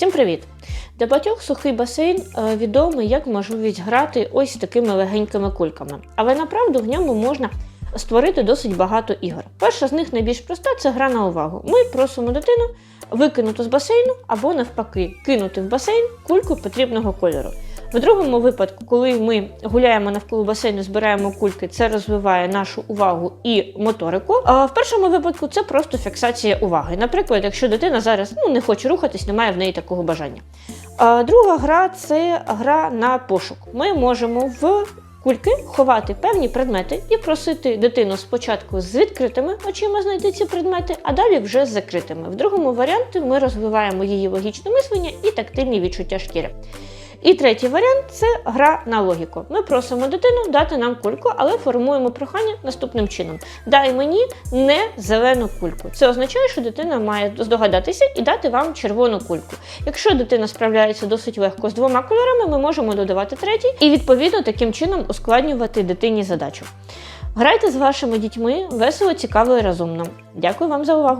Всім привіт! Для батьох сухий басейн е, відомий як можливість грати ось такими легенькими кульками. Але направду в ньому можна створити досить багато ігор. Перша з них найбільш проста це гра на увагу. Ми просимо дитину викинути з басейну або навпаки кинути в басейн кульку потрібного кольору. В другому випадку, коли ми гуляємо навколо басейну, збираємо кульки, це розвиває нашу увагу і моторику. А в першому випадку це просто фіксація уваги. Наприклад, якщо дитина зараз ну, не хоче рухатись, немає в неї такого бажання. А друга гра це гра на пошук. Ми можемо в кульки ховати певні предмети і просити дитину спочатку з відкритими очима знайти ці предмети, а далі вже з закритими. В другому варіанті ми розвиваємо її логічне мислення і тактильні відчуття шкіри. І третій варіант це гра на логіку. Ми просимо дитину дати нам кульку, але формуємо прохання наступним чином: дай мені не зелену кульку. Це означає, що дитина має здогадатися і дати вам червону кульку. Якщо дитина справляється досить легко з двома кольорами, ми можемо додавати третій і відповідно таким чином ускладнювати дитині задачу. Грайте з вашими дітьми весело, цікаво і розумно. Дякую вам за увагу!